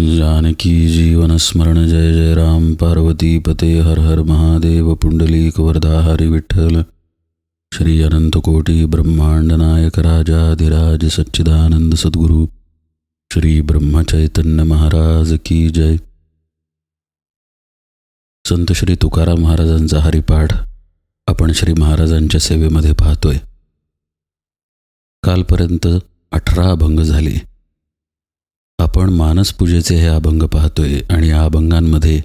जानकी जीवनस्मरण जय जय राम। पार्वती पते हर हर महादेव। पुंडलीक वरदा हरी विठ्ठल। श्री अनंतकोटी ब्रह्मांड नायक राजाधिराज सच्चिदानंद सद्गुरू। श्री ब्रह्मचैतन्य महाराज की जय। संत श्री तुकाराम महाराजांचा हरिपाठ आपण श्री महाराजांच्या सेवेमध्ये पाहतोय. कालपर्यंत अठरा अभंग झाले. आपण मानसपूजेचे हे अभंग पाहतोय आणि या अभंगांमध्ये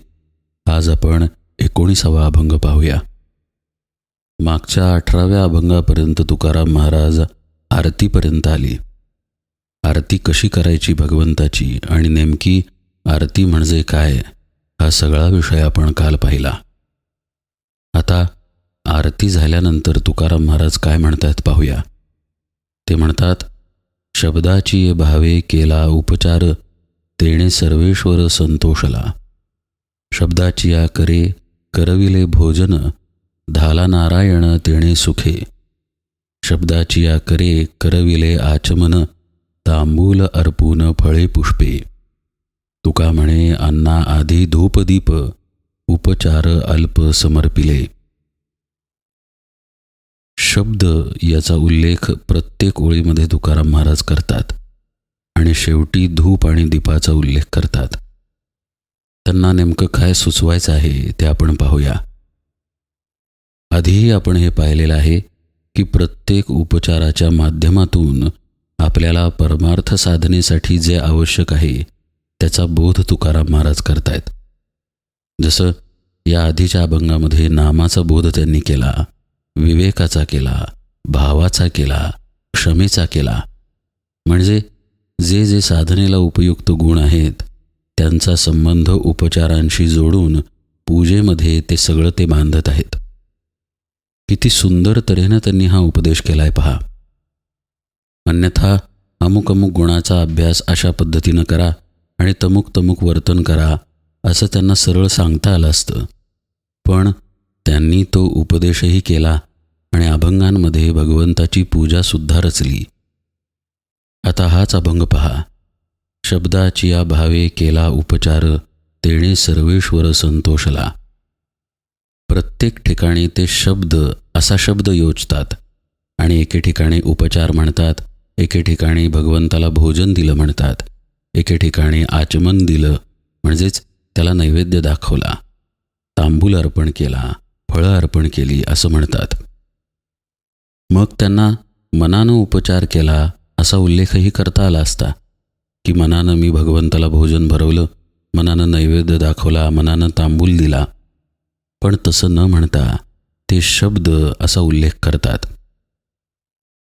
आज आपण एकोणीसावा अभंग पाहूया. मागच्या अठराव्या अभंगापर्यंत तुकाराम महाराज आरतीपर्यंत आली. आरती कशी करायची भगवंताची आणि नेमकी आरती म्हणजे काय हा सगळा विषय आपण काल पाहिला. आता आरती झाल्यानंतर तुकाराम महाराज काय म्हणतात पाहूया. ते म्हणतात शब्दाची भावे केला उपचार तेणे सर्वेश्वर संतोषला. शब्दाची या करे करविले भोजन धाला नारायण तेणे सुखे. शब्दाची या करे करविले आचमन तांबूल अर्पून फळे पुष्पे. तुका म्हणे अन्ना आधी धूपदीप उपचार अल्प समर्पिले. शब्द याचा उल्लेख प्रत्येक ओळीमध्ये तुकाराम महाराज करतात आणि शेवटी धूप आणि दीपाचा उल्लेख करतात. त्यांना नेमकं काय सुचवायचं आहे ते आपण पाहूया. आधीही आपण हे पाहिलेलं आहे की प्रत्येक उपचाराच्या माध्यमातून आपल्याला परमार्थ साधनेसाठी जे आवश्यक आहे त्याचा बोध तुकाराम महाराज करतायत. जसं या आधीच्या अभंगामध्ये नामाचा बोध त्यांनी केला विवेकाचा केला भावाचा केला क्षमेचा केला. म्हणजे जे जे साधनेला उपयुक्त गुण आहेत त्यांचा संबंध उपचारांशी जोडून पूजेमध्ये ते सगळं ते बांधत आहेत. किती सुंदर तऱ्हेनं त्यांनी हा उपदेश केलाय पहा. अन्यथा अमुक अमुक गुणाचा अभ्यास अशा पद्धतीनं करा आणि तमुक तमुक वर्तन करा असं त्यांना सरळ सांगता आलं असतं. पण त्यांनी तो उपदेशही केला आणि अभंगांमध्ये भगवंताची पूजासुद्धा रचली. आता हाच अभंग पहा. शब्दाची या भावे केला उपचार तेणे सर्वेश्वर संतोषला. प्रत्येक ठिकाणी ते शब्द असा शब्द योजतात आणि एके ठिकाणी उपचार म्हणतात एके ठिकाणी भगवंताला भोजन दिलं म्हणतात एके ठिकाणी आचमन दिलं म्हणजेच त्याला नैवेद्य दाखवला तांबूल अर्पण केला. फळं अर्पण केली असं म्हणतात. मग त्यांना मनानं उपचार केला असा उल्लेखही करता आला असता की मनानं मी भगवंताला भोजन भरवलं मनानं नैवेद्य दाखवला मनानं तांबूल दिला. पण तसं न म्हणता ते शब्द असा उल्लेख करतात.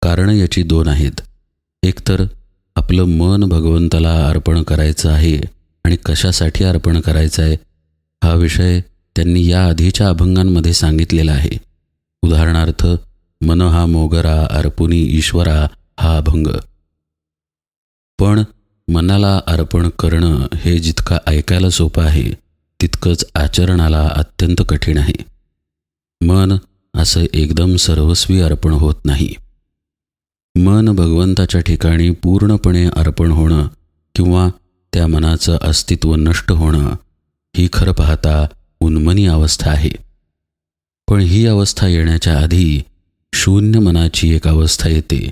कारण याची दोन आहेत. एकतर आपलं मन भगवंताला अर्पण करायचं आहे आणि कशासाठी अर्पण करायचं आहे हा विषय त्यांनी या आधीच्या अभंगांमध्ये सांगितलेलं आहे. उदाहरणार्थ मन हा मोगरा अर्पुनी ईश्वरा हा अभंग. पण मनाला अर्पण करणं हे जितकं ऐकायला सोपं आहे तितकंच आचरणाला अत्यंत कठीण आहे. मन असं एकदम सर्वस्वी अर्पण होत नाही. मन भगवंताच्या ठिकाणी पूर्णपणे अर्पण होणं किंवा त्या मनाचं अस्तित्व नष्ट होणं ही खरं पाहता उन्मनी अवस्था आहे. पण ही अवस्था येण्याच्या आधी शून्य मनाची एक अवस्था येते.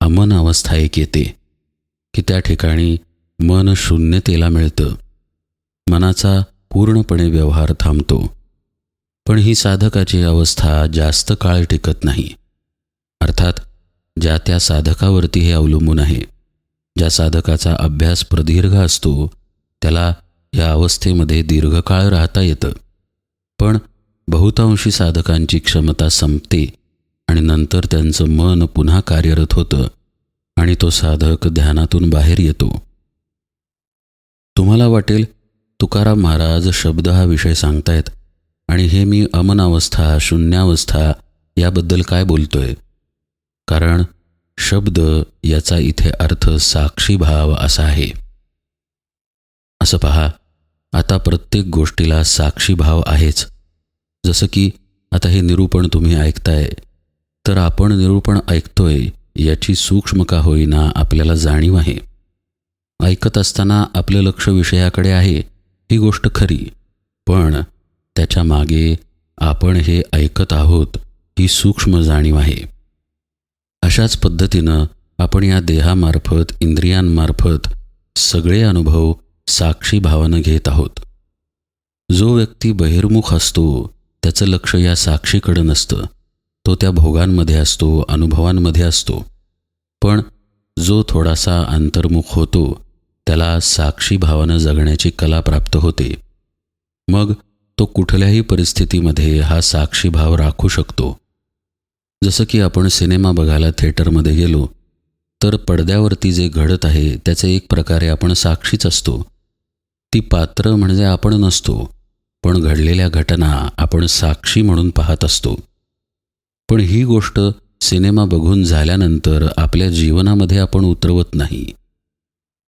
अमन अवस्था एक येते. की त्या ठिकाणी मन शून्यतेला मिळतं. मनाचा पूर्णपणे व्यवहार थांबतो. पण ही साधकाची अवस्था जास्त काळ टिकत नाही. अर्थात ज्या त्या साधकावरती हे अवलंबून आहे ज्या साधकाचा अभ्यास प्रदीर्घ असतो त्याला या अवस्थेमध्ये दीर्घकाळ राहता येतं. पण बहुतांशी साधकांची क्षमता संपते आणि नंतर त्यांचं मन पुन्हा कार्यरत होतं आणि तो साधक ध्यानातून बाहेर येतो. तुम्हाला वाटेल तुकाराम महाराज शब्द हा विषय सांगतायत आणि हे मी अमनावस्था शून्यावस्था याबद्दल काय बोलतोय? कारण शब्द याचा इथे अर्थ साक्षीभाव असा आहे. असं पहा. आता प्रत्येक गोष्टीला साक्षीभाव आहेच. जसं की आता हे निरूपण तुम्ही ऐकताय. तर आपण निरूपण ऐकतोय याची सूक्ष्म का होईना आपल्याला जाणीव आहे. ऐकत असताना आपलं लक्ष विषयाकडे आहे ही गोष्ट खरी. पण त्याच्यामागे आपण हे ऐकत आहोत ही सूक्ष्म जाणीव आहे. अशाच पद्धतीनं आपण या देहामार्फत इंद्रियांमार्फत सगळे अनुभव साक्षी भावानं घेत आहोत. जो व्यक्ती बहिर्मुख असतो त्याचं लक्ष या साक्षीकडं नसतं. तो त्या भोगांमध्ये असतो अनुभवांमध्ये असतो. पण जो थोडासा अंतर्मुख होतो त्याला साक्षी भावानं जगण्याची कला प्राप्त होते. मग तो कुठल्याही परिस्थितीमध्ये हा साक्षी भाव राखू शकतो. जसं की आपण सिनेमा बघायला थिएटरमध्ये गेलो तर पडद्यावरती जे घडत आहे त्याचे एक प्रकारे आपण साक्षीच असतो. ती पात्र म्हणजे आपण नसतो पण घडलेल्या घटना आपण साक्षी म्हणून पाहत असतो. पण ही गोष्ट सिनेमा बघून झाल्यानंतर आपल्या जीवनामध्ये आपण उतरवत नाही.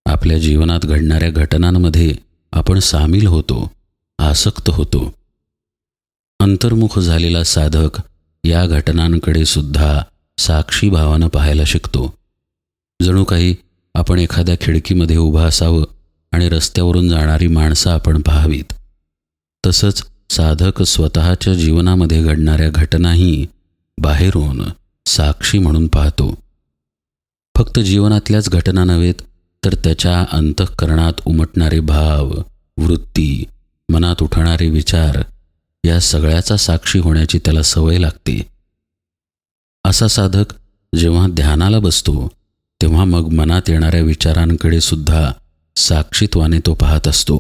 आपल्या जीवनात घडणाऱ्या घटनांमध्ये आपण सामील होतो आसक्त होतो. अंतर्मुख झालेला साधक या घटनांकडे सुद्धा साक्षी भावानं पाहायला शिकतो. जणू काही आपण एखाद्या खिडकीमध्ये उभं असावं आणि रस्त्यावरून जाणारी माणसं आपण पाहावीत. तसंच साधक स्वतःच्या जीवनामध्ये घडणाऱ्या घटनाही बाहेरून साक्षी म्हणून पाहतो. फक्त जीवनातल्याच घटना नव्हेत तर त्याच्या अंतःकरणात उमटणारे भाव वृत्ती मनात उठणारे विचार या सगळ्याचा साक्षी होण्याची त्याला सवय लागते. असा साधक जेव्हा ध्यानाला बसतो तेव्हा मग मनात येणाऱ्या विचारांकडे सुद्धा साक्षीत्वाने तो पाहत असतो.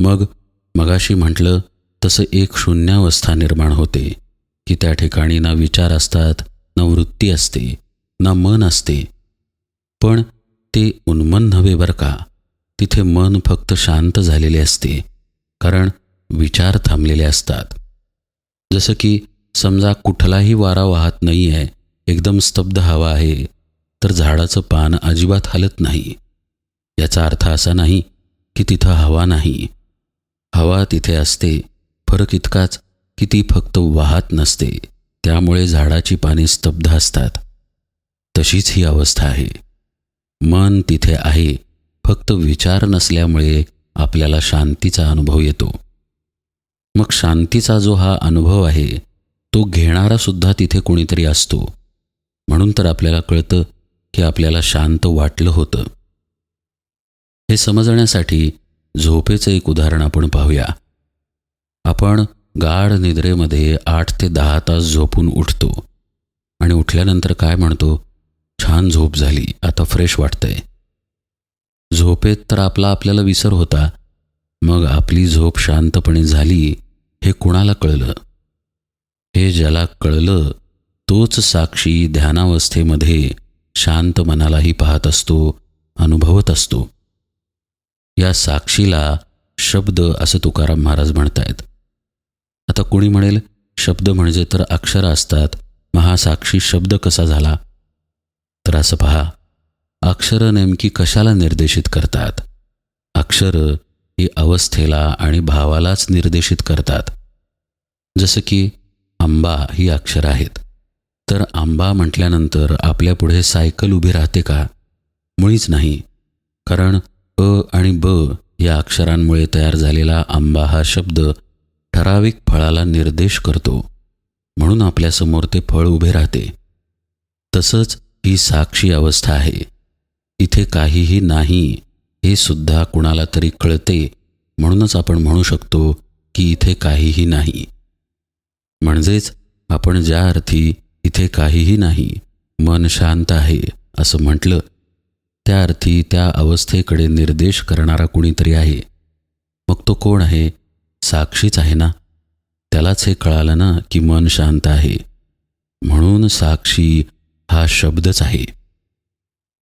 मग मगाशी म्हटलं तसं एक शून्यावस्था निर्माण होते की त्या ठिकाणी ना विचार असतात ना वृत्ती असते ना मन असते. पण ते उन्मन नव्हे बरं का? तिथे मन फक्त शांत झालेले असते कारण विचार थांबलेले असतात. जसं की समजा कुठलाही वारा वाहत नाही आहे एकदम स्तब्ध हवा आहे तर झाडाचं पान अजिबात हलत नाही. याचा अर्थ असा नाही की तिथं हवा नाही. हवा तिथे असते फरक इतकाच की ती फक्त वाहत नसते त्यामुळे झाडाची पाने स्तब्ध असतात. तशीच ही अवस्था आहे. मन तिथे आहे फक्त विचार नसल्यामुळे आपल्याला शांतीचा अनुभव येतो. मग शांतीचा जो हा अनुभव आहे तो घेणारा सुद्धा तिथे कोणीतरी असतो. म्हणून तर आपल्याला कळतं की आपल्याला शांत वाटलं होतं. हे समजण्यासाठी झोपेचं एक उदाहरण आपण पाहूया. आपण गाढ निद्रेमध्ये आठ ते दहा तास झोपून उठतो आणि उठल्यानंतर काय म्हणतो? छान झोप झाली आता फ्रेश वाटतंय. झोपेत तर आपला आपल्याला विसर होता मग आपली झोप शांतपणे झाली हे कुणाला कळलं? हे ज्याला कळलं तोच साक्षी ध्यानावस्थेमध्ये शांत मनालाही पाहत असतो अनुभवत असतो. या साक्षीला शब्द असं तुकाराम महाराज म्हणतायत. आता कोणी म्हणेल शब्द म्हणजे तर अक्षर असतात महासाक्षी शब्द कसा झाला? तर असं पहा अक्षरं नेमकी कशाला निर्देशित करतात? अक्षरं ही अवस्थेला आणि भावालाच निर्देशित करतात. जसं की आंबा ही अक्षर आहेत. तर आंबा म्हटल्यानंतर आपल्यापुढे सायकल उभी राहते का? मुळीच नाही. कारण अ आणि ब या अक्षरांमुळे तयार झालेला आंबा हा शब्द ठराविक फळाला निर्देश करतो. म्हणून आपल्यासमोर ते फळ उभे राहते. तसंच ही साक्षी अवस्था आहे. इथे काहीही नाही हे सुद्धा कुणाला तरी कळते म्हणूनच आपण म्हणू शकतो की इथे काहीही नाही. म्हणजेच आपण ज्या अर्थी इथे काहीही नाही मन शांत आहे असं म्हटलं त्या अर्थी त्या अवस्थेकडे निर्देश करणारा कुणीतरी आहे. मग तो कोण आहे? साक्षीच आहे ना? त्यालाच हे कळालं ना की मन शांत आहे. म्हणून साक्षी हा शब्दच आहे.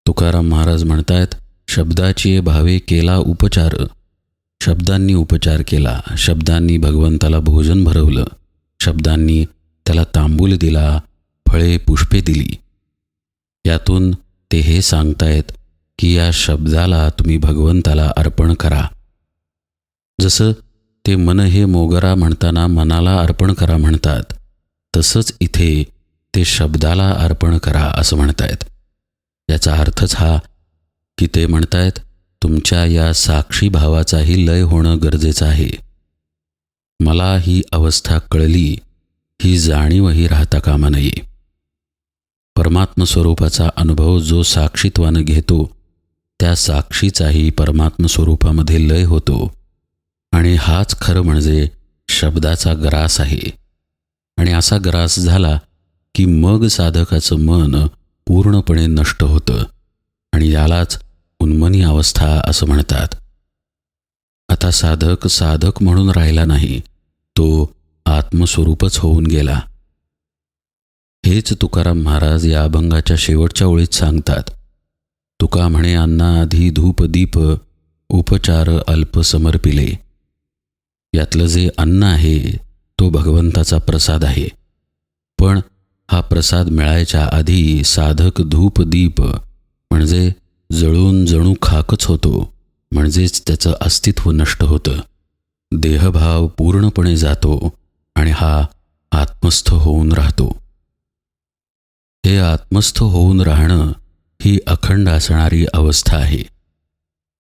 तुकाराम महाराज म्हणतायत शब्दाची भावे केला उपचार. शब्दांनी उपचार केला. शब्दांनी भगवंताला भोजन भरवलं. शब्दांनी त्याला तांबूल दिला फळे पुष्पे दिली. यातून ते हे सांगतायत की या शब्दाला तुम्ही भगवंताला अर्पण करा. जसं ते मन हे मोगरा म्हणताना मनाला अर्पण करा म्हणतात तसंच इथे ते शब्दाला अर्पण करा असं म्हणतायत. याचा अर्थच हा की ते म्हणतायत तुमच्या या साक्षी भावाचाही लय होणं गरजेचं आहे. मला ही अवस्था कळली ही जाणीवही राहता कामा नये. परमात्मस्वरूपाचा अनुभव जो साक्षीत्वानं घेतो त्या साक्षीचाही परमात्म स्वरूपामध्ये लय होतो. आणि हाच खरं म्हणजे शब्दाचा ग्रास आहे. आणि असा ग्रास झाला की मग साधकाचं मन पूर्णपणे नष्ट होतं. आणि यालाच उन्मनी अवस्था असं म्हणतात. आता साधक साधक म्हणून राहिला नाही तो आत्मस्वरूपच होऊन गेला. हेच तुकाराम महाराज या अभंगाच्या शेवटच्या ओळीत सांगतात. तुका म्हणे अन्ना आधी धूप दीप उपचार अल्प समर्पिले. यातलं जे अन्न आहे तो भगवंताचा प्रसाद आहे. पण हा प्रसाद मिळायच्या आधी साधक धूप दीप म्हणजे जळून जणू खाकच होतो म्हणजेच त्याचं अस्तित्व नष्ट होतं. देहभाव पूर्णपणे जातो आणि हा आत्मस्थ होऊन राहतो. हे आत्मस्थ होऊन राहणं ही अखंड असणारी अवस्था आहे.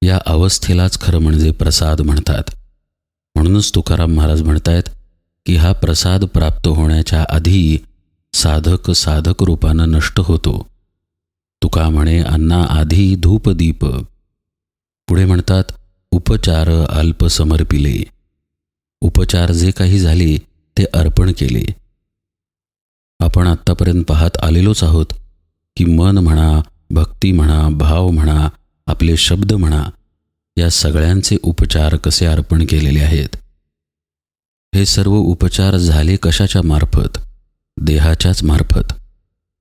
या अवस्थेलाच खरं म्हणजे प्रसाद म्हणतात. म्हणूनच तुकाराम महाराज म्हणतायत की हा प्रसाद प्राप्त होण्याच्या आधी साधक साधक रूपानं नष्ट होतो. तुका म्हणे अन्ना आधी धूपदीप पुढे म्हणतात उपचार अल्प समर्पिले. उपचार जे काही झाले ते अर्पण केले. आपण आत्तापर्यंत पाहत आलेलोच आहोत की मन म्हणा भक्ती म्हणा भाव म्हणा आपले शब्द म्हणा या सगळ्यांचे उपचार कसे अर्पण केलेले आहेत? हे सर्व उपचार झाले कशाच्या मार्फत? देहाच्याच मार्फत.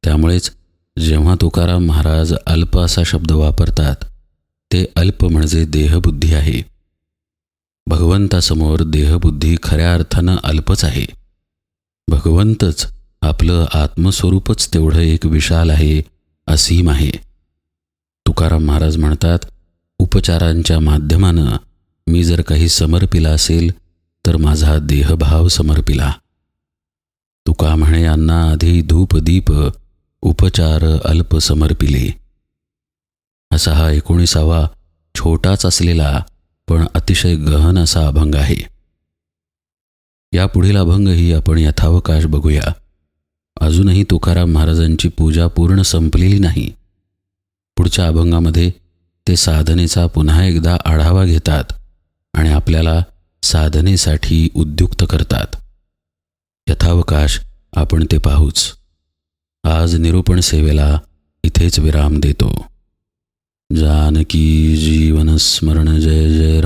त्यामुळेच जेव्हा तुकाराम महाराज अल्प असा शब्द वापरतात ते अल्प म्हणजे देहबुद्धी आहे. भगवंतासमोर देहबुद्धी खऱ्या अर्थानं अल्पच आहे. भगवंतच आपलं आत्मस्वरूपच तेवढं एक विशाल आहे असीम आहे. तुकाराम महाराज म्हणतात उपचारांच्या माध्यमानं मी जर काही समर्पिला असेल तर माझा देहभाव समर्पिला. तुका म्हणे यांना आधी धूप दीप उपचार अल्प समर्पिले. असा हा एकोणीसावा छोटाच असलेला पण अतिशय गहन असा अभंग आहे. या पुढील अभंगही आपण यथावकाश बघूया. अजूनही तुकाराम महाराजांची पूजा पूर्ण संपलेली नाही. पुढच्या अभंगामध्ये ते साधनेचा पुन्हा एकदा आढावा घेतात आणि आपल्याला साधनेसाठी उद्युक्त करतात. यथावकाश आपण ते पाहूच. आज निरूपण सेवेला इथेच विराम देतो. जानकी जीवन स्मरण जय जय